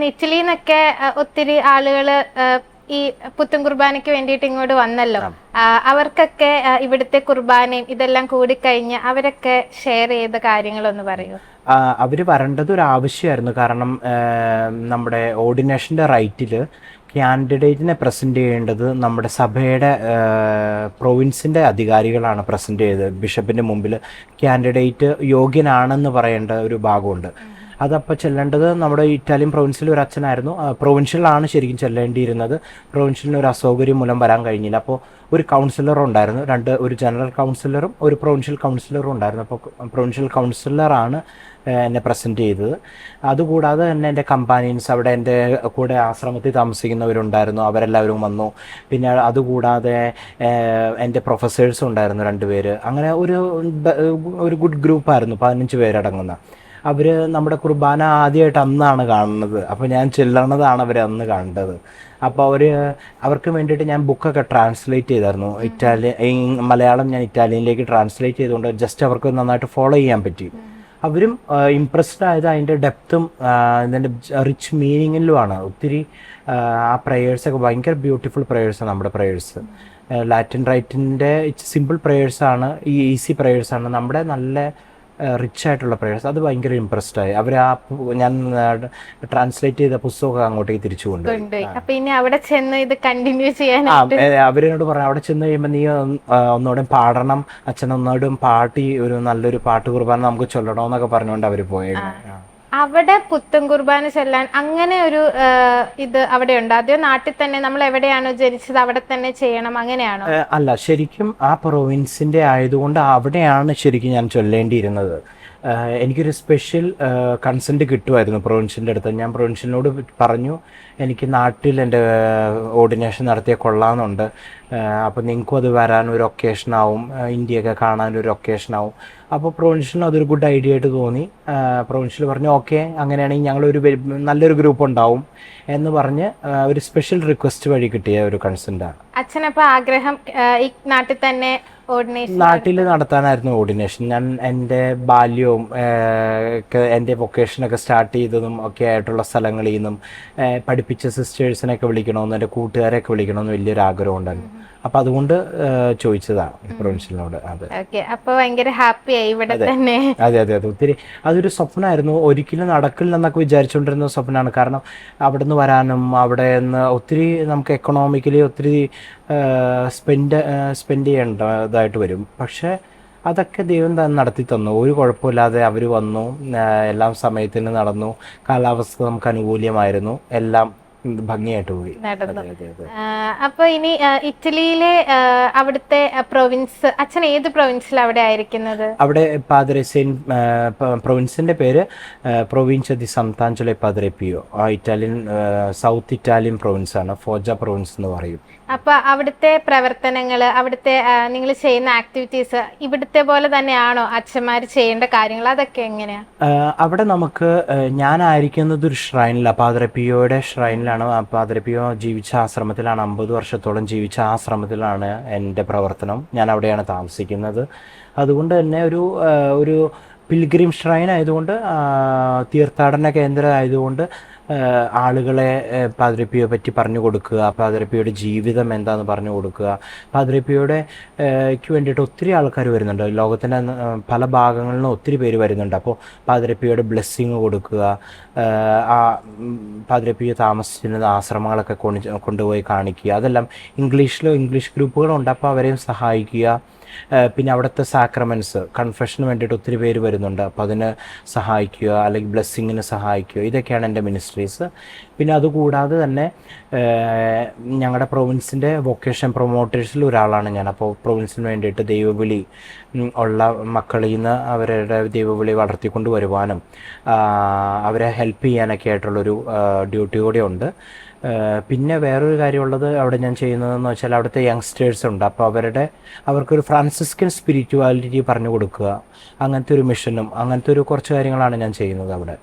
ഇറ്റലിയിൽ നിന്നൊക്കെ ഒത്തിരി ആളുകൾ ഈ പുത്തൻ കുർബാനയ്ക്ക് വേണ്ടിയിട്ട് ഇങ്ങോട്ട് വന്നല്ലോ. അവർക്കൊക്കെ ഇവിടുത്തെ കുർബാനയും ഇതെല്ലാം കൂടിക്കഴിഞ്ഞ് അവരൊക്കെ ഷെയർ ചെയ്ത കാര്യങ്ങളൊന്ന് പറയൂ. അവർ വരേണ്ടത് ഒരു ആവശ്യമായിരുന്നു. കാരണം നമ്മുടെ ഓർഡിനേഷന്റെ റൈറ്റിൽ കാൻഡിഡേറ്റിനെ പ്രസന്റ് ചെയ്യേണ്ടത് നമ്മുടെ സഭയുടെ പ്രൊവിൻസിന്റെ അധികാരികളാണ് പ്രസന്റ് ചെയ്തത്. ബിഷപ്പിന്റെ മുമ്പിൽ കാൻഡിഡേറ്റ് യോഗ്യനാണെന്ന് പറയേണ്ട ഒരു ഭാഗമുണ്ട്. അതപ്പോൾ ചെല്ലേണ്ടത് നമ്മുടെ ഇറ്റാലിയൻ പ്രൊവിൻസിൽ ഒരു അച്ഛനായിരുന്നു. പ്രൊവിൻഷ്യലാണ് ശരിക്കും ചെല്ലേണ്ടിയിരുന്നത്. പ്രൊവിൻഷ്യലിന് ഒരു അസൗകര്യം മൂലം വരാൻ കഴിഞ്ഞില്ല. അപ്പോൾ ഒരു കൗൺസിലർ ഉണ്ടായിരുന്നു. രണ്ട് ഒരു ജനറൽ കൗൺസിലറും ഒരു പ്രൊവിൻഷ്യൽ കൗൺസിലറും ഉണ്ടായിരുന്നു. അപ്പോൾ പ്രൊവിൻഷ്യൽ കൗൺസിലറാണ് എന്നെ പ്രസന്റ് ചെയ്തത്. അതുകൂടാതെ തന്നെ എന്റെ കമ്പാനിയൻസ് അവിടെ എന്റെ കൂടെ ആശ്രമത്തിൽ താമസിക്കുന്നവരുണ്ടായിരുന്നു. അവരെല്ലാവരും വന്നു. പിന്നെ അതുകൂടാതെ എന്റെ പ്രൊഫസേഴ്സും ഉണ്ടായിരുന്നു രണ്ടുപേർ അങ്ങനെ ഒരു ഒരു ഗുഡ് ഗ്രൂപ്പായിരുന്നു പതിനഞ്ച് പേരടങ്ങുന്ന. അവർ നമ്മുടെ കുർബാന ആദ്യമായിട്ട് അന്നാണ് കാണുന്നത്. അപ്പോൾ ഞാൻ ചെല്ലണതാണ് അവർ അന്ന് കണ്ടത്. അപ്പോൾ അവർ അവർക്ക് വേണ്ടിയിട്ട് ഞാൻ ബുക്കൊക്കെ ട്രാൻസ്ലേറ്റ് ചെയ്തായിരുന്നു. ഇറ്റാലിയൻ മലയാളം ഞാൻ ഇറ്റാലിയനിലേക്ക് ട്രാൻസ്ലേറ്റ് ചെയ്തുകൊണ്ട് ജസ്റ്റ് അവർക്ക് നന്നായിട്ട് ഫോളോ ചെയ്യാൻ പറ്റി. അവരും ഇമ്പ്രസ്ഡ് ആയത് അതിന്റെ ഡെപ്തും ഇതിന്റെ റിച്ച് മീനിങ്ങിലുമാണ് ഒത്തിരി ആ, ആ പ്രേയേഴ്സൊക്കെ ഭയങ്കര ബ്യൂട്ടിഫുൾ പ്രേയേഴ്സാണ് നമ്മുടെ പ്രേയേഴ്സ് ലാറ്റിൻ റൈറ്റിന്റെ സിമ്പിൾ പ്രേയേഴ്സാണ് ഈ ഈസി പ്രേയേഴ്സാണ് നമ്മുടെ നല്ല റിച്ച് ആയിട്ടുള്ള പ്രേയേഴ്സ് അത് ഭയങ്കര ഇമ്പ്രസ്ഡ് ആയി. അവർ ആ ഞാൻ ട്രാൻസ്ലേറ്റ് ചെയ്ത പുസ്തകമൊക്കെ അങ്ങോട്ടേക്ക് തിരിച്ചു കൊണ്ടുപോയി. അവരോട് പറഞ്ഞു അവിടെ ചെന്ന് കഴിയുമ്പോൾ നീ ഒന്നോടും ഒന്നുകൂടെ പാടണം. അച്ഛൻ ഒന്നുകൂടെ പാട്ടി ഒരു നല്ലൊരു പാട്ട് കുർബാന നമുക്ക് ചൊല്ലണമെന്നൊക്കെ പറഞ്ഞുകൊണ്ട് അവർ പോയേക്കണേ അവിടെ പുത്തൻ കുർബാന ചെല്ലാൻ അങ്ങനെ ഒരു ഇത് അവിടെ ഉണ്ട് അതോ നാട്ടിൽ തന്നെ നമ്മൾ എവിടെയാണോ ജനിച്ചത് അവിടെ തന്നെ ചെയ്യണം അങ്ങനെയാണോ? അല്ല ശരിക്കും ആ പ്രൊവിൻസിന്റെ ആയതുകൊണ്ട് അവിടെയാണ് ശരിക്കും ഞാൻ ചൊല്ലേണ്ടിയിരുന്നത്. എനിക്കൊരു സ്പെഷ്യൽ കൺസെന്റ് കിട്ടുമായിരുന്നു പ്രൊവിൻഷ്യന്റെ അടുത്ത്. ഞാൻ പ്രൊവിൻഷ്യനോട് പറഞ്ഞു എനിക്ക് നാട്ടിൽ എന്റെ ഓർഡിനേഷൻ നടത്തിയ കൊള്ളാമെന്നുണ്ട്. അപ്പോൾ നിങ്ങൾക്കും അത് വരാൻ ഒരു ഒക്കേഷൻ ആവും ഇന്ത്യയൊക്കെ കാണാൻ ഒരു ഒക്കേഷൻ ആവും. അപ്പോൾ പ്രൊവിൻഷ്യൻ അതൊരു ഗുഡ് ഐഡിയ ആയിട്ട് തോന്നി. പ്രൊവിൻഷ്യൽ പറഞ്ഞു ഓക്കെ അങ്ങനെയാണെങ്കിൽ ഞങ്ങളൊരു നല്ലൊരു ഗ്രൂപ്പ് ഉണ്ടാവും. എന്ന് പറഞ്ഞ് ഒരു സ്പെഷ്യൽ റിക്വസ്റ്റ് വഴി കിട്ടിയ ഒരു കൺസെന്റാണ് അച്ഛനപ്പോൾ ആഗ്രഹം ഈ നാട്ടിൽ തന്നെ നാട്ടിൽ നടത്താനായിരുന്നു ഓർഡിനേഷൻ ഞാൻ എന്റെ ബാല്യവും വൊക്കേഷൻ ഒക്കെ എന്റെ വൊക്കേഷനൊക്കെ സ്റ്റാർട്ട് ചെയ്തതും ഒക്കെ ആയിട്ടുള്ള സ്ഥലങ്ങളിൽ നിന്നും പഠിപ്പിച്ച പഠിപ്പിച്ച സിസ്റ്റേഴ്സിനെയൊക്കെ വിളിക്കണമെന്നും എന്റെ കൂട്ടുകാരെയൊക്കെ വിളിക്കണമെന്ന് വലിയൊരു ആഗ്രഹം ഉണ്ടായിരുന്നു. അപ്പം അതുകൊണ്ട് ചോദിച്ചതാണ് പ്രൊവിൻഷ്യലിനോട്. അതെ. അപ്പൊ ഭയങ്കര ഇവിടെ തന്നെ. അതെ അതെ അതെ. ഒത്തിരി അതൊരു സ്വപ്നമായിരുന്നു. ഒരിക്കലും നടക്കില്ല എന്നൊക്കെ വിചാരിച്ചുകൊണ്ടിരുന്ന സ്വപ്നമാണ്. കാരണം അവിടെ നിന്ന് വരാനും അവിടെ നിന്ന് ഒത്തിരി നമുക്ക് എക്കണോമിക്കലി ഒത്തിരി സ്പെൻഡ് സ്പെൻഡ് ചെയ്യേണ്ടതായിട്ട് വരും. പക്ഷേ അതൊക്കെ ദൈവം തന്നെ നടത്തി തന്നു. ഒരു കുഴപ്പമില്ലാതെ അവർ വന്നു. എല്ലാം സമയത്തിന് നടന്നു. കാലാവസ്ഥ നമുക്ക് അനുകൂല്യമായിരുന്നു. എല്ലാം ഭംഗിയായിട്ട് പോയി. അപ്പൊ ഇനി ഇറ്റലിയിലെ അവിടുത്തെ പ്രൊവിൻസ് അച്ഛൻ ഏത് പ്രൊവിൻസിൽ അവിടെ ആയിരിക്കുന്നത്? അവിടെ പാദ്രെ സെയിൻ പ്രൊവിൻസിന്റെ പേര് പ്രൊവിൻസ് ദി സന്താഞ്ചലെ പാദ്രെ പിയോ ആ ഇറ്റാലിയൻ സൗത്ത് ഇറ്റാലിയൻ പ്രൊവിൻസ് ആണ് ഫോജ പ്രൊവിൻസ് എന്ന് പറയും. അപ്പൊ അവിടുത്തെ പ്രവർത്തനങ്ങൾ അവിടുത്തെ നിങ്ങൾ ചെയ്യുന്ന ആക്ടിവിറ്റീസ് ഇവിടുത്തെ പോലെ തന്നെയാണോ അച്ഛന്മാർ ചെയ്യേണ്ട കാര്യങ്ങൾ? അതൊക്കെ എങ്ങനെയാ? അവിടെ നമുക്ക് ഞാനായിരിക്കുന്നത് ഒരു ഷ്രൈനിലാണ് പാദ്രെ പിയോയുടെ ഷ്രൈനിലാണ് ആ പാതിരപ്പിയോ പിയോ ജീവിച്ച ആശ്രമത്തിലാണ്. അമ്പത് വർഷത്തോളം ജീവിച്ച ആശ്രമത്തിലാണ് എന്റെ പ്രവർത്തനം. ഞാൻ അവിടെയാണ് താമസിക്കുന്നത്. അതുകൊണ്ട് തന്നെ ഒരു ഒരു പിൽഗ്രിം ഷ്രൈൻ ആയതുകൊണ്ട് തീർത്ഥാടന കേന്ദ്രം ആയതുകൊണ്ട് ആളുകളെ പാതിരപ്പിയെ പറ്റി പറഞ്ഞു കൊടുക്കുക പാതിരപ്പിയുടെ ജീവിതം എന്താണെന്ന് പറഞ്ഞു കൊടുക്കുക. പാതിരപ്പിയുടെ വേണ്ടിയിട്ട് ഒത്തിരി ആൾക്കാർ വരുന്നുണ്ട്. ലോകത്തിന്റെ പല ഭാഗങ്ങളിൽ ഒത്തിരി പേര് വരുന്നുണ്ട്. അപ്പോൾ പാതിരപ്പിയുടെ ബ്ലെസ്സിങ് കൊടുക്കുക ആ, പാതിരപ്പിയെ താമസിച്ചിരുന്ന ആശ്രമങ്ങളൊക്കെ കൊണ്ട് കൊണ്ടുപോയി കാണിക്കുക. അതെല്ലാം ഇംഗ്ലീഷിലോ ഇംഗ്ലീഷ് ഗ്രൂപ്പുകളുണ്ട് അപ്പോൾ അവരെയും സഹായിക്കുക. പിന്നെ അവിടുത്തെ സാക്രമെന്റ്സ് കൺഫെഷന് വേണ്ടിയിട്ട് ഒത്തിരി പേര് വരുന്നുണ്ട്. അപ്പോൾ അതിന് സഹായിക്കുക അല്ലെങ്കിൽ ബ്ലെസ്സിങ്ങിന് സഹായിക്കുക ഇതൊക്കെയാണ് എന്റെ മിനിസ്ട്രീസ് പിന്നെ അതുകൂടാതെ തന്നെ ഞങ്ങളുടെ പ്രൊവിൻസിന്റെ വൊക്കേഷൻ പ്രൊമോട്ടേഴ്സിൽ ഒരാളാണ് ഞാൻ. അപ്പോൾ പ്രൊവിൻസിന് വേണ്ടിയിട്ട് ദൈവവിളി ഉള്ള മക്കളിൽ നിന്ന് അവരുടെ ദൈവവിളി വളർത്തിക്കൊണ്ട് വരുവാനും അവരെ ഹെൽപ്പ് ചെയ്യാനൊക്കെ ആയിട്ടുള്ളൊരു ഡ്യൂട്ടി കൂടെ ഉണ്ട്. പിന്നെ വേറൊരു കാര്യമുള്ളത് അവിടെ ഞാൻ ചെയ്യുന്നതെന്ന് വെച്ചാൽ അവിടുത്തെ യങ്സ്റ്റേഴ്സ് ഉണ്ട്. അപ്പോൾ അവരുടെ അവർക്കൊരു ഫ്രാൻസിസ്കൻ സ്പിരിച്വാലിറ്റി പറഞ്ഞു കൊടുക്കുക. അങ്ങനത്തെ ഒരു മിഷനും അങ്ങനത്തെ ഒരു കുറച്ച് കാര്യങ്ങളാണ് ഞാൻ ചെയ്യുന്നത് അവിടെ.